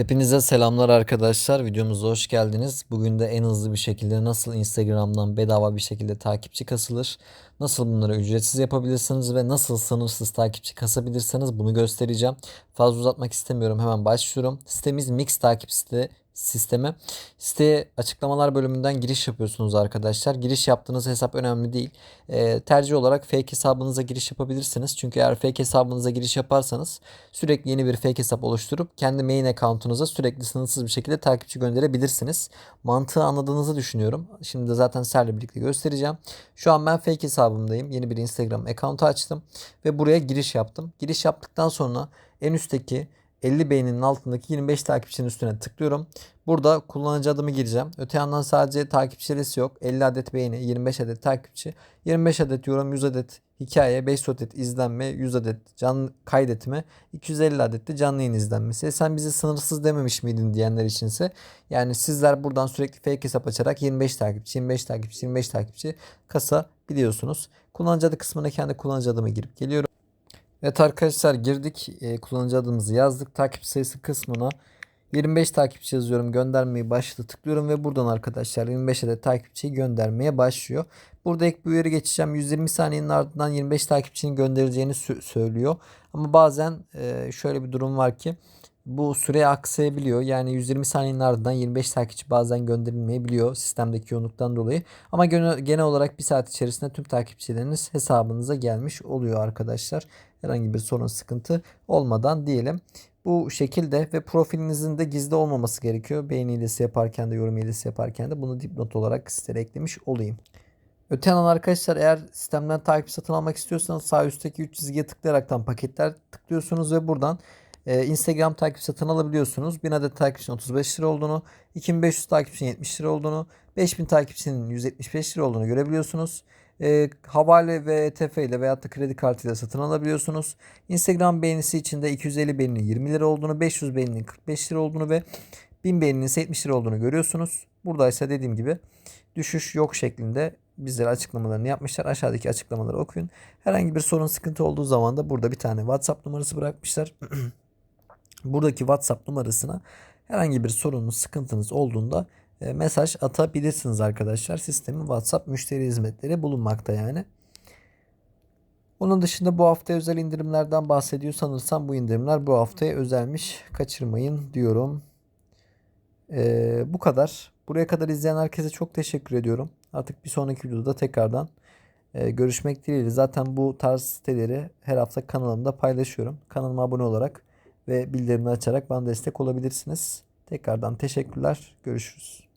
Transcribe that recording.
Hepinize selamlar arkadaşlar. Videomuza hoş geldiniz. Bugün de en hızlı bir şekilde nasıl Instagram'dan bedava bir şekilde takipçi kasılır, nasıl bunları ücretsiz yapabilirsiniz ve nasıl sınırsız takipçi kasabilirsiniz bunu göstereceğim. Fazla uzatmak istemiyorum. Hemen başlıyorum. Sitemiz Mix takip site sistemi. Siteye açıklamalar bölümünden giriş yapıyorsunuz arkadaşlar. Giriş yaptığınız hesap önemli değil. Ee, tercih olarak fake hesabınıza giriş yapabilirsiniz. Çünkü eğer fake hesabınıza giriş yaparsanız sürekli yeni bir fake hesap oluşturup kendi main account'unuza sürekli sınırsız bir şekilde takipçi gönderebilirsiniz. Mantığı anladığınızı düşünüyorum. Şimdi de zaten sizlerle birlikte göstereceğim. Şu an ben fake hesabımdayım. Yeni bir Instagram account'u açtım ve buraya giriş yaptım. Giriş yaptıktan sonra en üstteki 50 beğeninin altındaki 25 takipçinin üstüne tıklıyorum. Burada kullanıcı adımı gireceğim. Öte yandan sadece takipçi listesi yok. 50 adet beğeni, 25 adet takipçi, 25 adet yorum, 100 adet hikaye, 5 adet izlenme, 100 adet canlı kaydetme, 250 adet de canlı yayın izlenmesi. E sen bizi sınırsız dememiş miydin diyenler içinse yani sizler buradan sürekli fake hesap açarak 25 takipçi, 25 takipçi, 25 takipçi kasa biliyorsunuz. Kullanıcı adı kısmına kendi kullanıcı adımı girip geliyorum. Evet arkadaşlar girdik. E, kullanıcı adımızı yazdık. Takip sayısı kısmına 25 takipçi yazıyorum. Göndermeyi başladı tıklıyorum ve buradan arkadaşlar 25 adet takipçiyi göndermeye başlıyor. Burada ek bir uyarı geçeceğim. 120 saniyenin ardından 25 takipçinin göndereceğini söylüyor. Ama bazen e, şöyle bir durum var ki bu süre aksayabiliyor. Yani 120 saniyenin ardından 25 takipçi bazen gönderilmeyebiliyor sistemdeki yoğunluktan dolayı. Ama genel olarak bir saat içerisinde tüm takipçileriniz hesabınıza gelmiş oluyor arkadaşlar. Herhangi bir sorun sıkıntı olmadan diyelim. Bu şekilde ve profilinizin de gizli olmaması gerekiyor. Beğeni hilesi yaparken de yorum hilesi yaparken de bunu dipnot olarak sizlere eklemiş olayım. Öte yandan arkadaşlar eğer sistemden takip satın almak istiyorsanız sağ üstteki 3 çizgiye tıklayaraktan paketler tıklıyorsunuz ve buradan e, Instagram takip satın alabiliyorsunuz. 1000 adet takipçinin 35 lira olduğunu, 2500 takipçinin 70 lira olduğunu, 5000 takipçinin 175 lira olduğunu görebiliyorsunuz. E, havale ve ETF ile veyahut da kredi kartıyla satın alabiliyorsunuz. Instagram beğenisi için de 250 beğeninin 20 lira olduğunu, 500 beğeninin 45 lira olduğunu ve 1000 beğeninin ise 70 lira olduğunu görüyorsunuz. Burada ise dediğim gibi düşüş yok şeklinde bizlere açıklamalarını yapmışlar. Aşağıdaki açıklamaları okuyun. Herhangi bir sorun sıkıntı olduğu zaman da burada bir tane WhatsApp numarası bırakmışlar. Buradaki WhatsApp numarasına herhangi bir sorununuz, sıkıntınız olduğunda e, mesaj atabilirsiniz arkadaşlar. Sistemin WhatsApp müşteri hizmetleri bulunmakta yani. Onun dışında bu hafta özel indirimlerden bahsediyor. Sanırsam bu indirimler bu haftaya özelmiş. Kaçırmayın diyorum. Ee, bu kadar. Buraya kadar izleyen herkese çok teşekkür ediyorum. Artık bir sonraki videoda tekrardan e, görüşmek dileğiyle. Zaten bu tarz siteleri her hafta kanalımda paylaşıyorum. Kanalıma abone olarak ve bildirimleri açarak bana destek olabilirsiniz. Tekrardan teşekkürler. Görüşürüz.